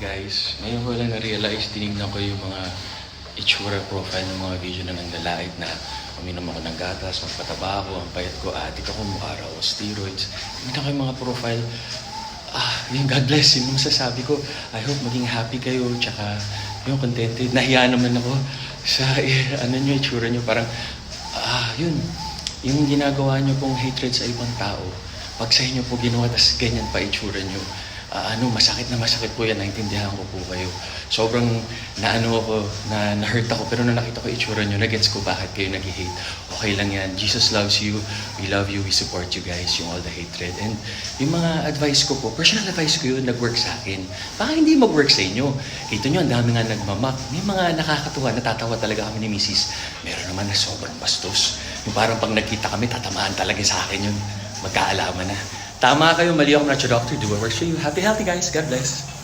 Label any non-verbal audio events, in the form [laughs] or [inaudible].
guys, ngayon ko lang na-realize, tinignan ko yung mga itsura profile ng mga video na naglalait na uminom ako ng gatas, magpataba ako, ang payat ko, adik ako, mukha raw, steroids. Tinignan ko yung mga profile, ah, yung God bless, yung masasabi ko, I hope maging happy kayo, tsaka yung contented. Nahiya naman ako sa, eh, [laughs] ano nyo, itsura nyo, parang, ah, yun, yung ginagawa nyo pong hatred sa ibang tao, pag sa inyo po ginawa, tas ganyan pa itsura nyo, ah, ano, masakit na masakit po yan, naintindihan ko po kayo. Sobrang naano ako, na na-hurt ako, pero nung nakita ko itsura nyo, nagets ko bakit kayo nag-hate. Okay lang yan. Jesus loves you. We love you. We support you guys, yung all the hatred. And yung mga advice ko po, personal advice ko yun, nag-work sa akin. Baka hindi mag-work sa inyo. Kita nyo, ang dami nga nagmamak. May mga nakakatuwa, natatawa talaga kami ni Mrs. Meron naman na sobrang bastos. Yung parang pag nagkita kami, tatamaan talaga sa akin yun. Magkaalaman na. Tama kayo, mali ako doctor. Do what works for you. Happy, healthy guys. God bless.